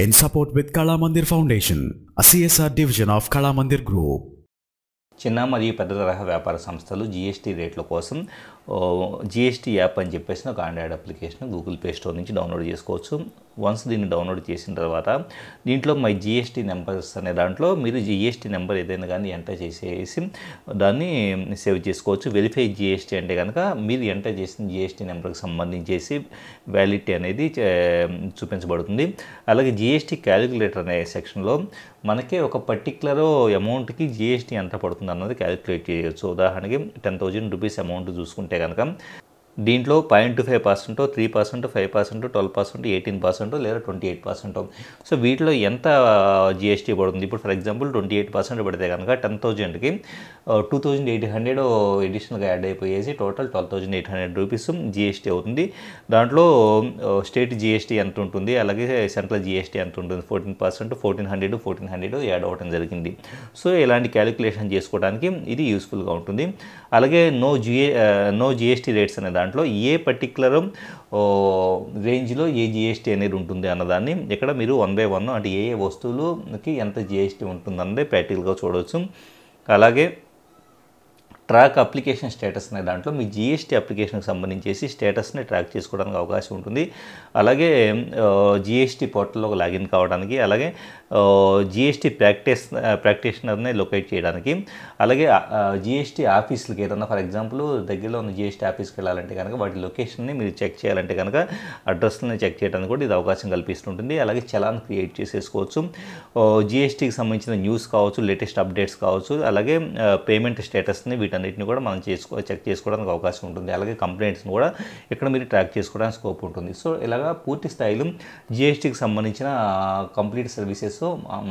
in support with Kala Mandir Foundation, a CSR division of Kala Mandir Group. చిన్న మరియు పెద్ద తరహా వ్యాపార సంస్థలు జీఎస్టీ రేట్ల కోసం జీఎస్టీ యాప్ అని చెప్పేసి ఒక Android application Google Play Store నుంచి డౌన్లోడ్ చేసుకోవచ్చు. వన్స్ దీన్ని డౌన్లోడ్ చేసిన తర్వాత దీంట్లో మై జీఎస్టీ నెంబర్స్ అనే దాంట్లో మీరు జీఎస్టీ నెంబర్ ఏదైనా కానీ ఎంటర్ చేసేసి దాన్ని సేవ్ చేసుకోవచ్చు. వెరిఫై జీఎస్టీ అంటే కనుక మీరు ఎంటర్ చేసిన జీఎస్టీ నెంబర్కి సంబంధించేసి వ్యాలిటీ అనేది చే- చూపించబడుతుంది. అలాగే జీఎస్టీ క్యాలిక్యులేటర్ అనే సెక్షన్లో మనకి ఒక పర్టికులర్ అమౌంట్కి జీఎస్టీ ఎంత పడుతుంది. అన్నది క్యాలిక్యులేట్ చేయొచ్చు. ఉదాహరణకి టెన్ థౌజండ్ రూపీస్ అమౌంట్ చూసుకుంటే కనుక దీంట్లో point two five percent three percent five percent twelve percent eighteen percent లేదా ట్వంటీ ఎయిట్ పర్సెంట్. సో వీటిలో ఎంత జిఎస్టీ పడుతుంది? ఇప్పుడు for example twenty eight percent పడితే కనుక టెన్ థౌజండ్కి టూ థౌజండ్ ఎయిట్ హండ్రెడ్ ఎడిషనల్గా add అయిపోయేసి total twelve thousand eight hundred rupees GST అవుతుంది. దాంట్లో స్టేట్ జిఎస్టీ ఎంత ఉంటుంది? అలాగే సెంట్రల్ జిఎస్టీ ఎంత ఉంటుంది? Fourteen percent fourteen hundred fourteen hundred add అవ్వడం జరిగింది. సో ఇలాంటి క్యాలిక్యులేషన్ చేసుకోవడానికి ఇది యూస్ఫుల్గా ఉంటుంది. అలాగే no GA no GST rates అనే దాంట్లో దాంట్లో ఏ పర్టికులర్ రేంజ్లో ఏ జిఎస్టీ అనేది ఉంటుంది అన్నదాన్ని ఇక్కడ మీరు వన్ బై వన్ అంటే ఏ ఏ వస్తువులకి ఎంత జిఎస్టీ ఉంటుందన్నది ప్రాక్టికల్గా చూడవచ్చు. అలాగే ట్రాక్ అప్లికేషన్ స్టేటస్ అనే దాంట్లో మీ జిఎస్టీ అప్లికేషన్కి సంబంధించేసి స్టేటస్ని ట్రాక్ చేసుకోవడానికి అవకాశం ఉంటుంది. అలాగే జిఎస్టీ పోర్టల్లో లాగిన్ కావడానికి అలాగే జిఎస్టీ ప్రాక్టీస్ ప్రాక్టీషనర్ని లొకేట్ చేయడానికి అలాగే జిఎస్టీ ఆఫీసులకి ఏదన్నా ఫర్ ఎగ్జాంపుల్ దగ్గరలో ఉన్న జిఎస్టీ ఆఫీస్కి వెళ్ళాలంటే కనుక వాటి లొకేషన్ని మీరు చెక్ చేయాలంటే కనుక అడ్రస్ని చెక్ చేయడానికి కూడా ఇది అవకాశం కల్పిస్తుంటుంది. అలాగే చలాన్ క్రియేట్ చేసేసుకోవచ్చు. జిఎస్టీకి సంబంధించిన న్యూస్ కావచ్చు లేటెస్ట్ అప్డేట్స్ కావచ్చు అలాగే పేమెంట్ స్టేటస్ని వీటన్నిటిని కూడా మనం చేసుకో చెక్ చేసుకోవడానికి అవకాశం ఉంటుంది. అలాగే కంప్లైంట్స్ని కూడా ఇక్కడ మీరు ట్రాక్ చేసుకోవడానికి స్కోప్ ఉంటుంది. సో ఇలాగా పూర్తి స్థాయిలో జిఎస్టీకి సంబంధించిన కంప్లీట్ సర్వీసెస్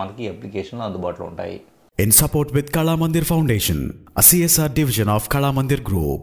మనకి అప్లికేషన్లో అందుబాటులో ఉంటాయి. In support with Kala Mandir Foundation, a CSR division of Kala Group.